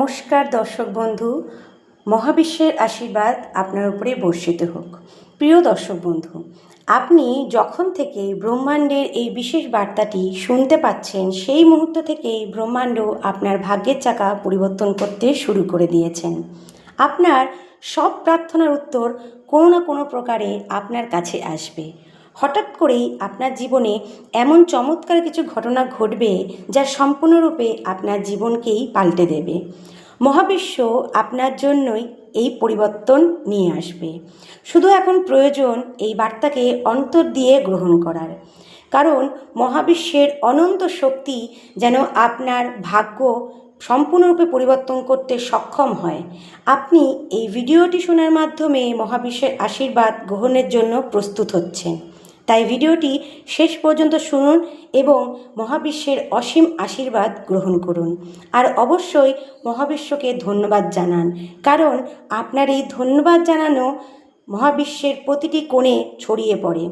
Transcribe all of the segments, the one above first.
নমস্কার দর্শক বন্ধু। মহাবিশ্বের আশীর্বাদ আপনার উপরে বর্ষিত হোক। প্রিয় দর্শক বন্ধু, আপনি যখন থেকে ব্রহ্মাণ্ডের এই বিশেষ বার্তাটি শুনতে পাচ্ছেন, সেই মুহূর্ত থেকেই ব্রহ্মাণ্ড আপনার ভাগ্যের চাকা পরিবর্তন করতে শুরু করে দিয়েছেন। আপনার সব প্রার্থনার উত্তর কোনো না কোনো প্রকারে আপনার কাছে আসবে। হঠাৎ করেই আপনার জীবনে এমন চমৎকার কিছু ঘটনা ঘটবে যা সম্পূর্ণরূপে আপনার জীবনকেই পাল্টে দেবে। মহাবিশ্ব আপনার জন্যই এই পরিবর্তন নিয়ে আসবে। শুধু এখন প্রয়োজন এই বার্তাকে অন্তর দিয়ে গ্রহণ করার। কারণ মহাবিশ্বের অনন্ত শক্তি যেন আপনার ভাগ্য সম্পূর্ণরূপে পরিবর্তন করতে সক্ষম হয়। আপনি এই ভিডিওটি শোনার মাধ্যমে মহাবিশ্বের আশীর্বাদ গ্রহণের জন্য প্রস্তুত হচ্ছেন। তাই ভিডিওটি শেষ পর্যন্ত শুনুন এবং মহাবিশ্বের অসীম আশীর্বাদ গ্রহণ করুন। আর অবশ্যই মহাবিশ্বকে ধন্যবাদ জানান, কারণ আপনার এই ধন্যবাদ জানানো মহাবিশ্বের প্রতিটি কোণে ছড়িয়ে পড়ে।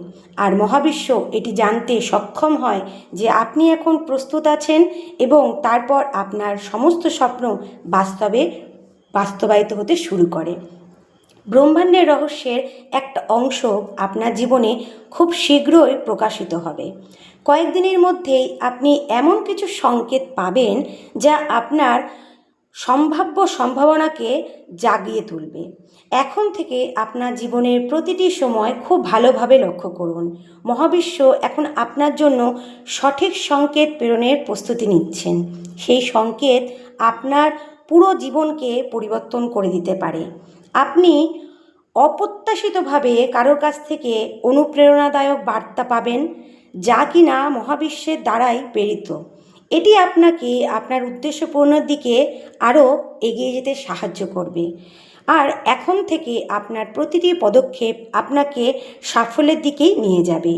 আর মহাবিশ্ব এটি জানতে সক্ষম হয় যে আপনি এখন প্রস্তুত আছেন এবং তারপর আপনার সমস্ত স্বপ্ন বাস্তবে বাস্তবায়িত হতে শুরু করে। ব্রহ্মাণ্ডের রহস্যের একটা অংশ আপনার জীবনে খুব শীঘ্রই প্রকাশিত হবে। কয়েকদিনের মধ্যেই আপনি এমন কিছু সংকেত পাবেন যা আপনার সম্ভাব্য সম্ভাবনাকে জাগিয়ে তুলবে। এখন থেকে আপনার জীবনের প্রতিটি সময় খুব ভালোভাবে লক্ষ্য করুন। মহাবিশ্ব এখন আপনার জন্য সঠিক সংকেত প্রেরণের প্রস্তুতি নিচ্ছেন। সেই সংকেত আপনার পুরো জীবনকে পরিবর্তন করে দিতে পারে। আপনি অপ্রত্যাশিতভাবে কারোর কাছ থেকে অনুপ্রেরণাদায়ক বার্তা পাবেন যা কিনা মহাবিশ্বের দ্বারাই প্রেরিত। এটি আপনাকে আপনার উদ্দেশ্যপূর্ণর দিকে আরও এগিয়ে যেতে সাহায্য করবে। আর এখন থেকে আপনার প্রতিটি পদক্ষেপ আপনাকে সাফল্যের দিকেই নিয়ে যাবে।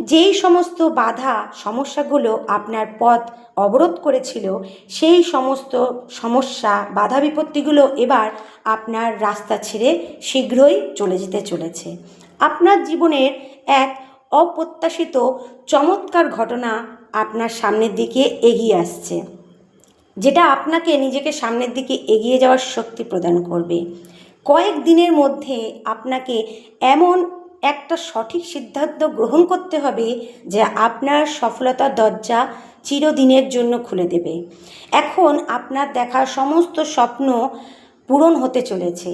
যেই সমস্ত বাধা, সমস্যাগুলো আপনার পথ অবরোধ করেছিল, সেই সমস্ত সমস্যা, বাধা বিপত্তিগুলো এবার আপনার রাস্তা ছেড়ে শীঘ্রই চলে যেতে চলেছে। আপনার জীবনের এক অপ্রত্যাশিত চমৎকার ঘটনা আপনার সামনের দিকে এগিয়ে আসছে। যেটা আপনাকে নিজেকে সামনের দিকে এগিয়ে যাওয়ার শক্তি প্রদান করবে। কয়েক দিনের মধ্যে আপনাকে এমন একটা সঠিক সিদ্ধান্ত গ্রহণ করতে হবে যে আপনার সফলতার দরজা চিরদিনের জন্য খুলে দেবে। এখন আপনার দেখা সমস্ত স্বপ্ন পূরণ হতে চলেছে।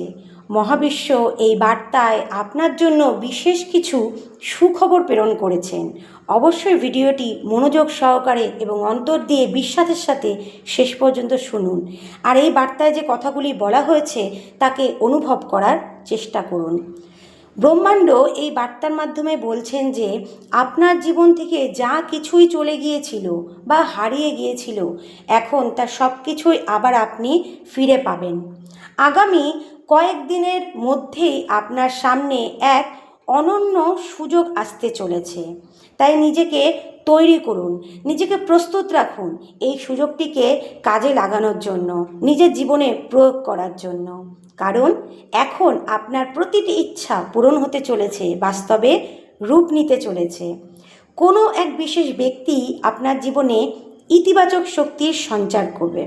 মহাবিশ্ব এই বার্তায় আপনার জন্য বিশেষ কিছু সুখবর প্রেরণ করেছেন। অবশ্যই ভিডিওটি মনোযোগ সহকারে এবং অন্তর দিয়ে বিশ্বাসের সাথে শেষ পর্যন্ত শুনুন। আর এই বার্তায় যে কথাগুলি বলা হয়েছে, তাকে অনুভব করার চেষ্টা করুন। ব্রহ্মাণ্ড এই বার্তার মাধ্যমে বলছেন যে, আপনার জীবন থেকে যা কিছুই চলে গিয়েছিল বা হারিয়ে গিয়েছিল, এখন তার সব কিছুই আবার আপনি ফিরে পাবেন। আগামী কয়েকদিনের মধ্যেই আপনার সামনে এক অনন্য সুযোগ আসতে চলেছে। তাই নিজেকে তৈরি করুন, নিজেকে প্রস্তুত রাখুন এই সুযোগটিকে কাজে লাগানোর জন্য, নিজের জীবনে প্রয়োগ করার জন্য। কারণ এখন আপনার প্রতিটি ইচ্ছা পূরণ হতে চলেছে, বাস্তবে রূপ নিতে চলেছে। কোনো এক বিশেষ ব্যক্তি আপনার জীবনে ইতিবাচক শক্তির সঞ্চার করবে।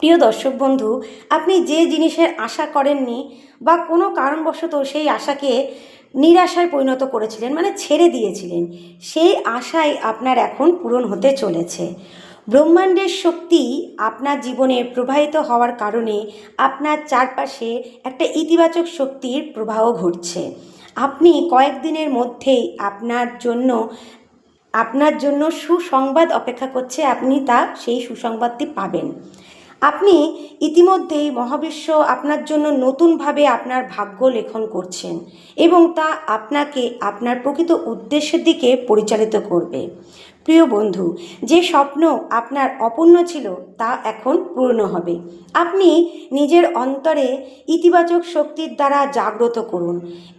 প্রিয় দর্শক বন্ধু, আপনি যে জিনিসের আশা করেননি বা কোনো কারণবশত সেই আশাকে নিরাশায় পরিণত করেছিলেন মানে ছেড়ে দিয়েছিলেন। সেই আশাই আপনার এখন পূরণ হতে চলেছে। ব্রহ্মাণ্ডের শক্তি আপনার জীবনে প্রবাহিত হওয়ার কারণে আপনার চারপাশে একটা ইতিবাচক শক্তির প্রবাহ ঘটছে। আপনি কয়েকদিনের মধ্যেই আপনার জন্য আপনার জন্য সুসংবাদ অপেক্ষা করছে, আপনি তা সেই সুসংবাদটি পাবেন। আপনি ইতিমধ্যেই মহাবিশ্ব আপনার জন্য নতুনভাবে আপনার ভাগ্য লেখন করছেন এবং তা আপনাকে আপনার প্রকৃত উদ্দেশ্যের দিকে পরিচালিত করবে। প্রিয় বন্ধু, যে স্বপ্ন আপনার অপূর্ণ ছিল তা এখন পূর্ণ হবে। আপনি নিজের অন্তরে ইতিবাচক শক্তির দ্বারা জাগ্রত করুন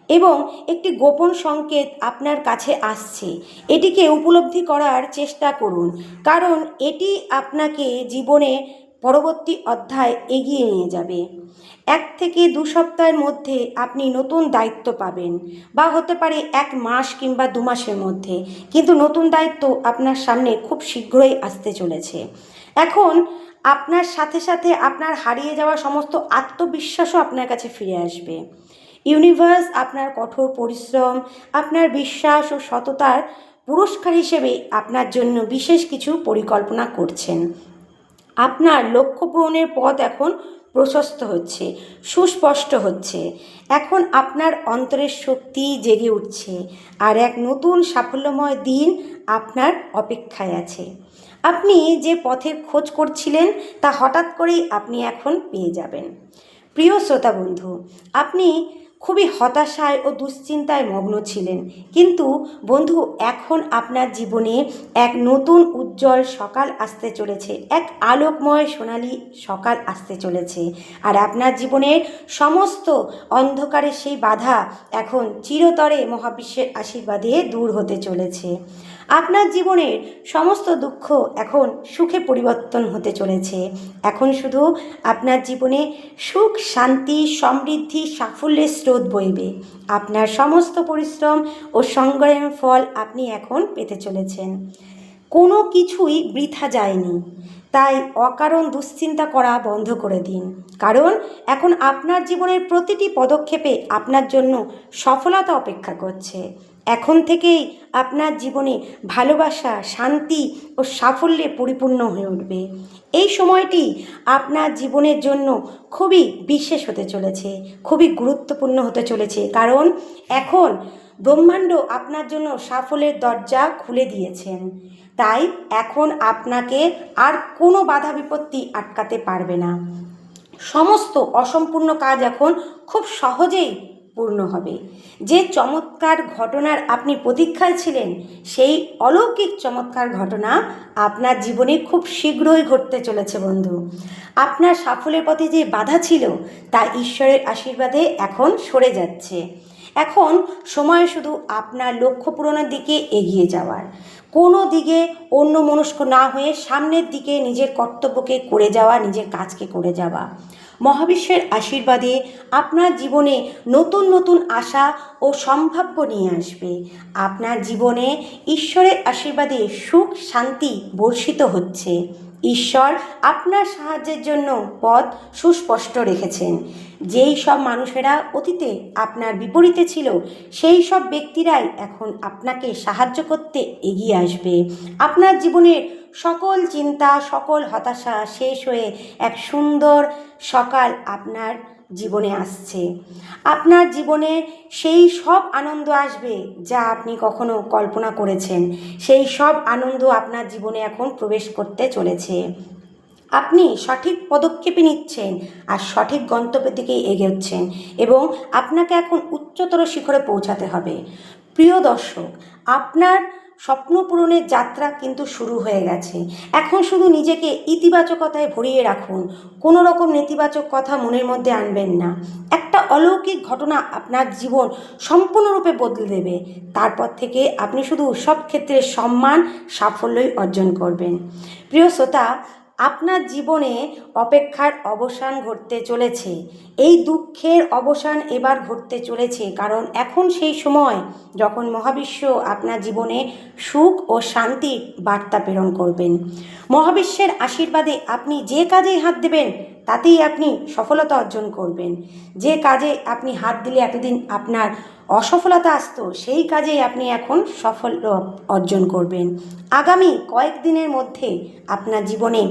এবং একটি গোপন সংকেত আপনার কাছে আসছে। এটিকে উপলব্ধি করার চেষ্টা করুন, কারণ এটি আপনাকে জীবনে পরবর্তী অধ্যায় এগিয়ে নিয়ে যাবে। এক থেকে দু সপ্তাহের মধ্যে আপনি নতুন দায়িত্ব পাবেন বা হতে পারে এক মাস কিংবা দু মাসের মধ্যে। কিন্তু নতুন দায়িত্ব আপনার সামনে খুব শীঘ্রই আসতে চলেছে। এখন আপনার সাথে সাথে আপনার হারিয়ে যাওয়া সমস্ত আত্মবিশ্বাসও আপনার কাছে ফিরে আসবে। ইউনিভার্স আপনার কঠোর পরিশ্রম, আপনার বিশ্বাস ও সততার পুরস্কার হিসেবে আপনার জন্য বিশেষ কিছু পরিকল্পনা করছেন। আপনার লক্ষ্য পূরণের পথ এখন প্রশস্ত হচ্ছে, সুস্পষ্ট হচ্ছে। এখন আপনার অন্তরের শক্তি জেগে উঠছে আর এক নতুন সাফল্যময় দিন আপনার অপেক্ষায় আছে। আপনি যে পথের খোঁজ করছিলেন তা হঠাৎ করেই আপনি এখন পেয়ে যাবেন। প্রিয় শ্রোতা বন্ধু, আপনি খুবই হতাশায় ও দুশ্চিন্তায় মগ্ন ছিলেন। কিন্তু বন্ধু, এখন আপনার জীবনে এক নতুন উজ্জ্বল সকাল আসতে চলেছে। এক আলোকময় সোনালি সকাল আসতে চলেছে। আর আপনার জীবনের সমস্ত অন্ধকারের সেই বাধা এখন চিরতরে মহাবিশ্বের আশীর্বাদে দূর হতে চলেছে। আপনার জীবনের সমস্ত দুঃখ এখন সুখে পরিবর্তন হতে চলেছে। এখন শুধু আপনার জীবনে সুখ, শান্তি, সমৃদ্ধি, সাফল্যের স্রোত বইবে। আপনার সমস্ত পরিশ্রম ও সংগ্রামের ফল আপনি এখন পেতে চলেছেন। কোনো কিছুই বৃথা যায়নি। তাই অকারণ দুশ্চিন্তা করা বন্ধ করে দিন। কারণ এখন আপনার জীবনের প্রতিটি পদক্ষেপে আপনার জন্য সফলতা অপেক্ষা করছে। এখন থেকেই আপনার জীবনে ভালোবাসা, শান্তি ও সাফল্যে পরিপূর্ণ হয়ে উঠবে। এই সময়টি আপনার জীবনের জন্য খুবই বিশেষ হতে চলেছে, খুবই গুরুত্বপূর্ণ হতে চলেছে। কারণ এখন ব্রহ্মাণ্ড আপনার জন্য সাফল্যের দরজা খুলে দিয়েছেন। তাই এখন আপনাকে আর কোনো বাধা বিপত্তি আটকাতে পারবে না। সমস্ত অসম্পূর্ণ কাজ এখন খুব সহজেই পূর্ণ হবে। যে চমৎকার ঘটনার আপনি প্রতীক্ষায় ছিলেন, সেই অলৌকিক চমৎকার ঘটনা আপনার জীবনে খুব শীঘ্রই ঘটতে চলেছে, বন্ধু। আপনার সাফল্যের পথে যে বাধা ছিল, তা ঈশ্বরের আশীর্বাদে এখন সরে যাচ্ছে। এখন সময় শুধু আপনার লক্ষ্য পূরণের দিকে এগিয়ে যাওয়ার। কোনো দিকে অন্য মনস্ক না হয়ে সামনের দিকে নিজের কর্তব্যকে করে যাওয়া, নিজের কাজকে করে যাওয়া। মহাবিশ্বের আশীর্বাদে আপনার জীবনে নতুন নতুন আশা ও সম্ভাব্য নিয়ে আসবে। আপনার জীবনে ঈশ্বরের আশীর্বাদে সুখ, শান্তি বর্ষিত হচ্ছে। ঈশ্বর আপনার সাহায্যের জন্য পথ সুস্পষ্ট রেখেছেন। যেই সব মানুষেরা অতীতে আপনার বিপরীতে ছিল, সেই সব ব্যক্তিরাই এখন আপনাকে সাহায্য করতে এগিয়ে আসবে। আপনার জীবনের সকল চিন্তা, সকল হতাশা শেষ হয়ে এক সুন্দর সকাল আপনার জীবনে আসছে। আপনার জীবনে সেই সব আনন্দ আসবে যা আপনি কখনো কল্পনা করেছেন। সেই সব আনন্দ আপনার জীবনে এখন প্রবেশ করতে চলেছে। আপনি সঠিক পদক্ষেপে নিচ্ছেন আর সঠিক গন্তব্যের দিকে এগোচ্ছেন এবং আপনাকে এখন উচ্চতর শিখরে পৌঁছাতে হবে। প্রিয় দর্শক, আপনার স্বপ্ন পূরণের যাত্রা কিন্তু শুরু হয়ে গেছে। এখন শুধু নিজেকে ইতিবাচকতায় ভরিয়ে রাখুন। কোনো রকম নেতিবাচক কথা মনের মধ্যে আনবেন না। একটা অলৌকিক ঘটনা আপনার জীবন সম্পূর্ণরূপে বদলে দেবে। তারপর থেকে আপনি শুধু সব ক্ষেত্রে সম্মান, সাফল্যই অর্জন করবেন। প্রিয় শ্রোতা আপনার জীবনে অপেক্ষার অবসান ঘটতে চলেছে। এই দুঃখের অবসান এবার ঘটতে চলেছে, কারণ এখন সেই সময় যখন মহাবিশ্ব আপনার জীবনে সুখ ও শান্তির বার্তা প্রেরণ করবেন। মহাবিশ্বের আশীর্বাদে আপনি যে কাজেই হাত দেবেন তাতেই আপনি সফলতা অর্জন করবেন। যে কাজে আপনি হাত দিলে এতদিন আপনার অসফলতা আসতো, সেই কাজেই আপনি এখন সফল অর্জন করবেন। আগামী কয়েকদিনের মধ্যে আপনার জীবনে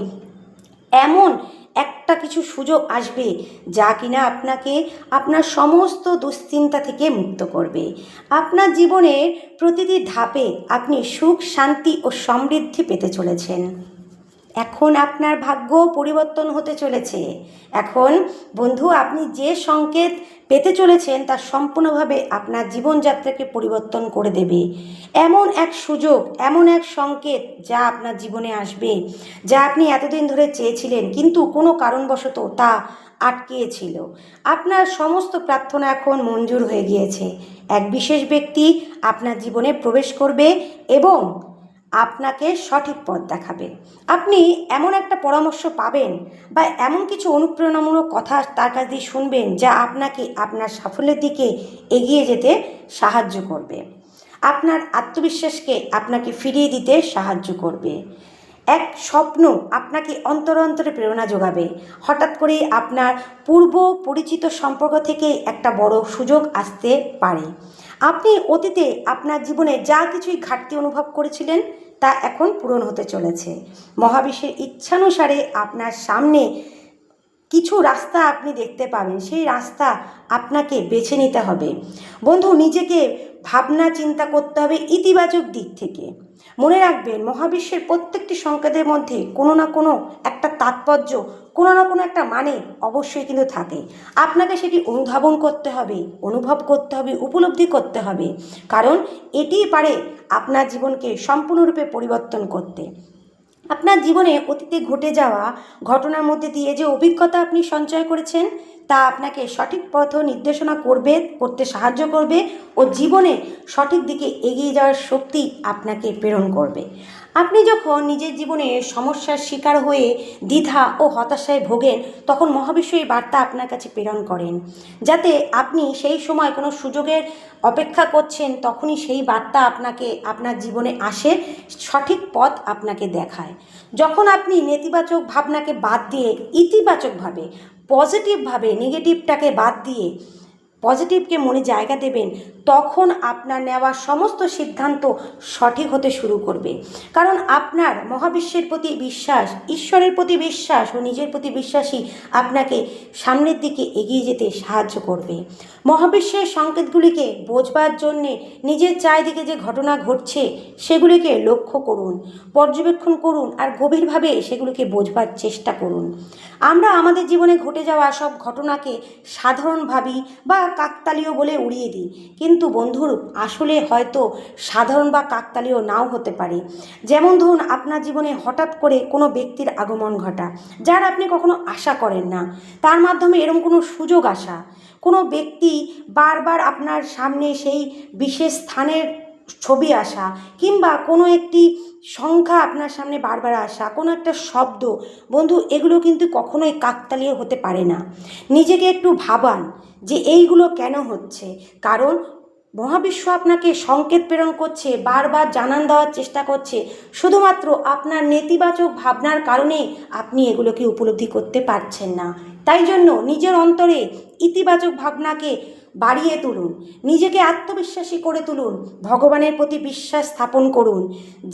এমন একটা কিছু সুযোগ আসবে যা কিনা আপনাকে আপনার সমস্ত দুশ্চিন্তা থেকে মুক্ত করবে। আপনার জীবনের প্রতিটি ধাপে আপনি সুখ, শান্তি ও সমৃদ্ধি পেতে চলেছেন। এখন আপনার ভাগ্য পরিবর্তন হতে চলেছে। এখন, বন্ধু, আপনি যে সংকেত পেতে চলেছেন তা সম্পূর্ণভাবে আপনার জীবনযাত্রাকে পরিবর্তন করে দেবে। এমন এক সুযোগ, এমন এক সংকেত যা আপনার জীবনে আসবে, যা আপনি এতদিন ধরে চেয়েছিলেন, কিন্তু কোনো কারণবশত তা আটকিয়েছিল আপনার সমস্ত প্রার্থনা এখন মঞ্জুর হয়ে গিয়েছে। এক বিশেষ ব্যক্তি আপনার জীবনে প্রবেশ করবে এবং আপনাকে সঠিক পথ দেখাবে। আপনি এমন একটা পরামর্শ পাবেন বা এমন কিছু অনুপ্রেরণামূলক কথা তার কাছ দিয়ে শুনবেন যা আপনাকে আপনার সাফল্যের দিকে এগিয়ে যেতে সাহায্য করবে। আপনার আত্মবিশ্বাসকে আপনাকে ফিরিয়ে দিতে সাহায্য করবে। এক স্বপ্ন আপনাকে অন্তর অন্তরে প্রেরণা যোগাবে। হঠাৎ করে আপনার পূর্ব পরিচিত সম্পর্ক থেকে একটা বড় সুযোগ আসতে পারে। আপনি অতীতে আপনার জীবনে যা কিছুই ঘাটতি অনুভব করেছিলেন, তা এখন পূরণ হতে চলেছে। মহাবিশ্বের ইচ্ছানুসারে আপনার সামনে কিছু রাস্তা আপনি দেখতে পাবেন। সেই রাস্তা আপনাকে বেছে নিতে হবে। বন্ধু, নিজেকে ভাবনা চিন্তা করতে হবে ইতিবাচক দিক থেকে। মনে রাখবেন, মহাবিশ্বের প্রত্যেকটি সংকেতের মধ্যে কোনো না কোনো একটা তাৎপর্য, কোনো না কোনো একটা মানে অবশ্যই কিন্তু থাকে। আপনাকে সেটি অনুধাবন করতে হবে, অনুভব করতে হবে, উপলব্ধি করতে হবে। কারণ এটিই পারে আপনার জীবনকে সম্পূর্ণরূপে পরিবর্তন করতে। আপনার জীবনে অতীতে ঘটে যাওয়া ঘটনার মধ্যে দিয়ে যে অভিজ্ঞতা আপনি সঞ্চয় করেছেন তা আপনাকে সঠিক পথ নির্দেশনা করবে, করতে সাহায্য করবে ও জীবনে সঠিক দিকে এগিয়ে যাওয়ার শক্তি আপনাকে প্রেরণ করবে। আপনি যখন নিজের জীবনে সমস্যার শিকার হয়ে দ্বিধা ও হতাশায় ভোগেন, তখন মহাবিশ্ব এই বার্তা আপনার কাছে প্রেরণ করেন। যাতে আপনি সেই সময় কোনো সুযোগের অপেক্ষা করছেন, তখনই সেই বার্তা আপনাকে, আপনার জীবনে আসে, সঠিক পথ আপনাকে দেখায়। যখন আপনি নেতিবাচক ভাবনাকে বাদ দিয়ে ইতিবাচকভাবে পজিটিভভাবে নেগেটিভটাকে বাদ দিয়ে পজিটিভকে মনে জায়গা দেবেন, তখন আপনার নেওয়া সমস্ত সিদ্ধান্ত সঠিক হতে শুরু করবে। কারণ আপনার মহাবিশ্বের প্রতি বিশ্বাস, ঈশ্বরের প্রতি বিশ্বাস ও নিজের প্রতি বিশ্বাসই আপনাকে সামনের দিকে এগিয়ে যেতে সাহায্য করবে। মহাবিশ্বের সংকেতগুলিকে বোঝবার জন্যে নিজের চারিদিকে যে ঘটনা ঘটছে, সেগুলিকে লক্ষ্য করুন, পর্যবেক্ষণ করুন আর গভীরভাবে সেগুলিকে বোঝবার চেষ্টা করুন। আমরা আমাদের জীবনে ঘটে যাওয়া সব ঘটনাকে সাধারণ ভাবি বা কাকতালীয় বলে উড়িয়ে দিই। কিন্তু বন্ধুর আসলে হয়তো সাধারণ বা কাকতালীয় নাও হতে পারে। যেমন ধরুন, আপনার জীবনে হঠাৎ করে কোনো ব্যক্তির আগমন ঘটা, যার আপনি কখনো আশা করেন না। তার মাধ্যমে এরকম কোনো সুযোগ আসা। কোনো ব্যক্তি বারবার আপনার সামনে সেই বিশেষ স্থানের ছবি আসা, কিংবা কোনো একটি সংখ্যা আপনার সামনে বারবার আসা, কোনো একটা শব্দ, বন্ধু, এগুলো কিন্তু কখনোই কাকতালীয় হতে পারে না। নিজেকে একটু ভাবান। যে এইগুলো কেন হচ্ছে? কারণ মহাবিশ্ব আপনাকে সংকেত প্রেরণ করছে, বারবার জানান দেওয়ার চেষ্টা করছে। শুধুমাত্র আপনার নেতিবাচক ভাবনার কারণে আপনি এগুলোকে উপলব্ধি করতে পারছেন না। তাই জন্য নিজের অন্তরে ইতিবাচক ভাবনাকে বাড়িয়ে তুলুন, নিজেকে আত্মবিশ্বাসী করে তুলুন, ভগবানের প্রতি বিশ্বাস স্থাপন করুন।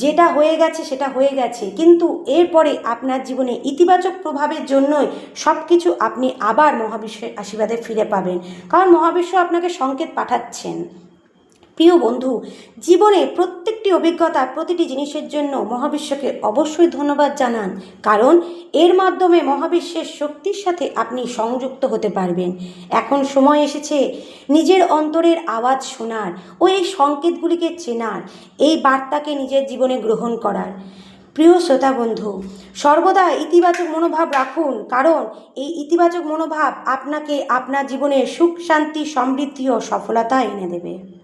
যেটা হয়ে গেছে সেটা হয়ে গেছে, কিন্তু এরপরে আপনার জীবনে ইতিবাচক প্রভাবের জন্যই সব কিছু আপনি আবার মহাবিশ্বের আশীর্বাদে ফিরে পাবেন। কারণ মহাবিশ্ব আপনাকে সংকেত পাঠাচ্ছেন। প্রিয় বন্ধু, জীবনে প্রত্যেকটি অভিজ্ঞতা প্রতিটি জিনিসের জন্য মহাবিশ্বকে অবশ্যই ধন্যবাদ জানান। কারণ, এর মাধ্যমে মহাবিশ্বের শক্তির সাথে আপনি সংযুক্ত হতে পারবেন। এখন সময় এসেছে নিজের অন্তরের আওয়াজ শোনার ও এই সংকেতগুলিকে চেনার, এই বার্তাকে নিজের জীবনে গ্রহণ করার। প্রিয় শ্রোতা বন্ধু, সর্বদা ইতিবাচক মনোভাব রাখুন, কারণ এই ইতিবাচক মনোভাব আপনাকে আপনার জীবনে সুখ, শান্তি, সমৃদ্ধি ও সফলতা এনে দেবে।